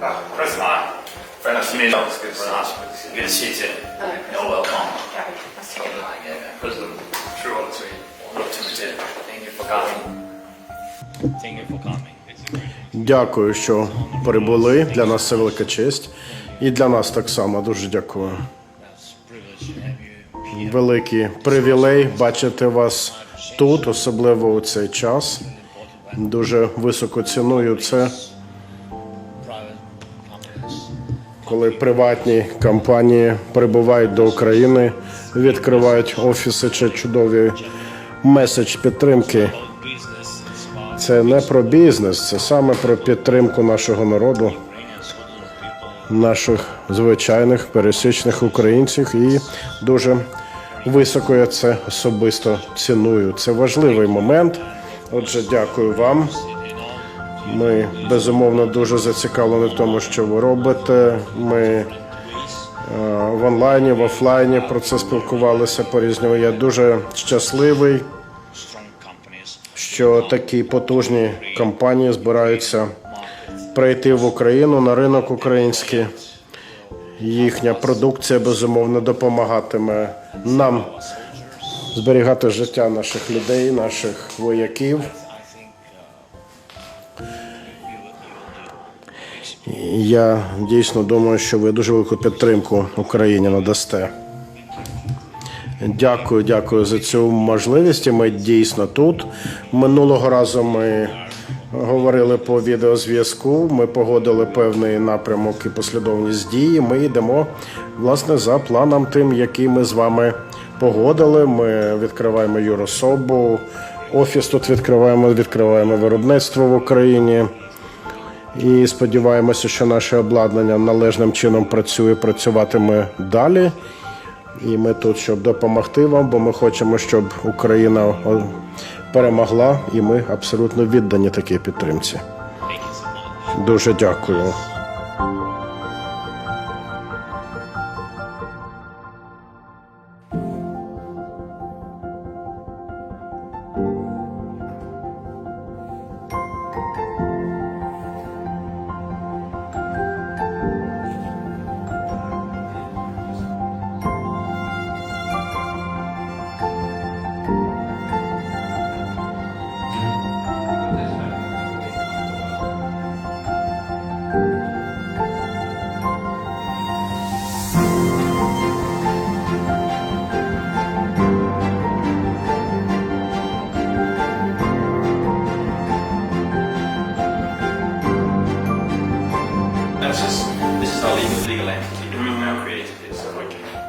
Ah, press mine. Very nice to meet you. It's good to Good to see you too. You're welcome. Gary, nice to meet you. Yeah, President. True on to Look to me too. Thank you for coming. Thank you for coming. It's a great Дякую, що прибули. Для нас це велика честь. І для нас так само. Дуже дякую. privilege to have you Великий привілей бачити вас тут, особливо у цей час. Дуже високо ціную це, коли приватні компанії прибувають до України, відкривають офіси чи чудові меседж підтримки. Це не про бізнес, це саме про підтримку нашого народу. Наших звичайних пересічних українців і дуже високо я це особисто ціную. Це важливий момент. Отже, дякую вам. Ми безумовно дуже зацікавлені в тому, що ви робите. Ми е, в онлайні, в офлайні про це спілкувалися по різному. Я дуже щасливий, що такі потужні компанії збираються прийти в Україну на ринок український. Їхня продукція безумовно допомагатиме нам зберігати життя наших людей, наших вояків. Я дійсно думаю, що ви дуже велику підтримку Україні надасте. Дякую, дякую за цю можливість. Ми дійсно тут. Минулого разу ми говорили по відеозв'язку. Ми погодили певний напрямок і послідовність дії. Ми йдемо власне за планом тим, який ми з вами погодили. Ми відкриваємо юрособу, офіс тут відкриваємо, відкриваємо виробництво в Україні. І сподіваємося, що наше обладнання належним чином працює, працюватиме далі. І ми тут, щоб допомогти вам, бо ми хочемо, щоб Україна перемогла, і ми абсолютно віддані такій підтримці. Дуже дякую. legal entity, we've now created this so we can